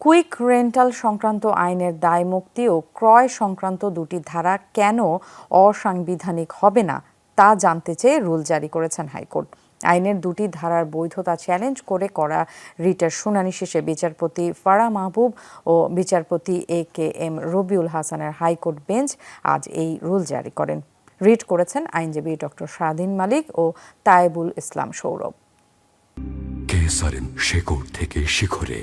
Quick rental সংক্রান্ত আইনের দায়মুক্তি ও ক্রয় সংক্রান্ত দুটি ধারা কেন অসাংবিধানিক হবে না, তা জানতে চেয়ে রুল জারি করেছেন হাইকোর্ট। আইনের দুটি ধারার বৈধতা চ্যালেঞ্জ করে করা রিটের শুনানি শেষে বিচারপতি ফারা মাহবুব ও বিচারপতি এ কে এম রবিউল হাসানের হাইকোর্ট বেঞ্চ আজ এই রুল জারি করেন। রিট করেছেন আইনজীবী ডক্টর স্বাধীন মালিক ও তায়েবুল ইসলাম সৌরভ। কেসারেন থেকে শিখরে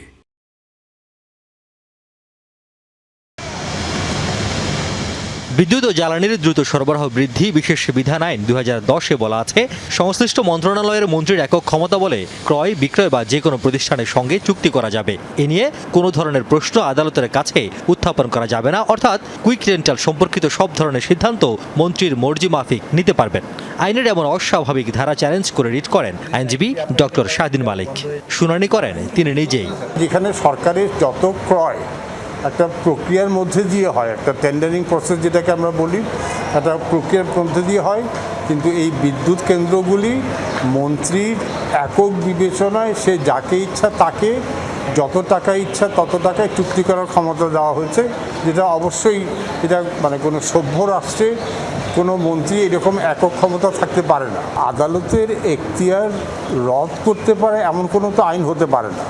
বিদ্যুৎ ও জ্বালানির দ্রুত সরবরাহ বৃদ্ধি, বিশেষ বিধান আইন দু হাজার দশে বলা আছে। সংশ্লিষ্ট মন্ত্রণালয়ের মন্ত্রীর একক ক্ষমতা বলে ক্রয়, বিক্রয় বা যে কোনো প্রতিষ্ঠানের সঙ্গে চুক্তি করা যাবে। এ নিয়ে কোনো ধরনের প্রশ্ন আদালতের কাছে উত্থাপন করা যাবে না। অর্থাৎ কুইক রেন্টাল সম্পর্কিত সব ধরনের সিদ্ধান্ত মন্ত্রীর মর্জি মাফিক নিতে পারবেন। আইনের এমন অস্বাভাবিক ধারা চ্যালেঞ্জ করে রিট করেন আইনজীবী ডক্টর শাহিন মালিক। শুনানি করেন তিনি নিজেই। যেখানে সরকারের যত ক্রয় একটা প্রক্রিয়ার মধ্যে দিয়ে হয়, একটা টেন্ডারিং প্রসেস যেটাকে আমরা বলি, একটা প্রক্রিয়ার মধ্যে দিয়ে হয়, কিন্তু এই বিদ্যুৎ কেন্দ্রগুলি মন্ত্রীর একক বিবেচনায় সে যাকে ইচ্ছা তাকে, যত টাকা ইচ্ছা তত টাকায় চুক্তি করার ক্ষমতা দেওয়া হয়েছে, যেটা অবশ্যই এটা মানে কোনো সভ্য রাষ্ট্রে কোনো মন্ত্রী এরকম একক ক্ষমতা থাকতে পারে না। আদালতের এখতিয়ার রদ করতে পারে এমন কোনো তো আইন হতে পারে না।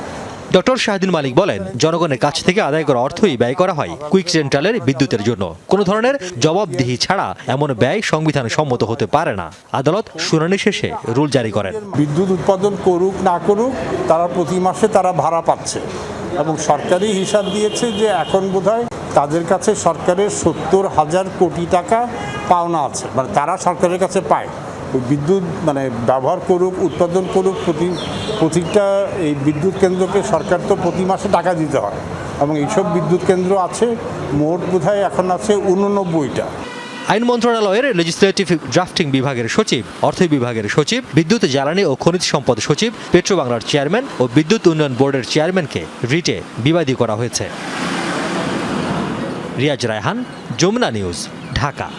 ডক্টর শাহিদিন মালিক বলেন, জনগণের কাছ থেকে আদায় করা অর্থই ব্যয় করা হয় কুইক সেন্ট্রালের বিদ্যুতের জন্য। কোনো ধরনের জবাবদিহি ছাড়া এমন ব্যয় সংবিধান সম্মত হতে পারে না। আদালত শুনানি শেষে রুল জারি করেন। বিদ্যুৎ উৎপাদন করুক না করুক, তারা প্রতি মাসে তারা ভাড়া পাচ্ছে। এবং সরকারি হিসাব দিয়েছে যে এখন বোধহয় তাদের কাছে সরকারের সত্তর হাজার কোটি টাকা পাওনা আছে। মানে তারা সরকারের কাছে পায়। বিদ্যুৎ মানে ব্যবহার করুক, উৎপাদন করুক, প্রতি প্রতিটা এই বিদ্যুৎ কেন্দ্রকে সরকার তো প্রতি মাসে টাকা দিতে হয়। এবং এইসব বিদ্যুৎ কেন্দ্র আছে, মোট বোধহয় এখন আছে উননব্বইটা। আইন মন্ত্রণালয়ের লেজিসলেটিভ ড্রাফটিং বিভাগের সচিব, অর্থ বিভাগের সচিব, বিদ্যুৎ জ্বালানি ও খনিজ সম্পদ সচিব পেট্রো বাংলার চেয়ারম্যান ও বিদ্যুৎ উন্নয়ন বোর্ডের চেয়ারম্যানকে রিটে বিবাদী করা হয়েছে। রিয়াজ রায়হান, যমুনা নিউজ, ঢাকা।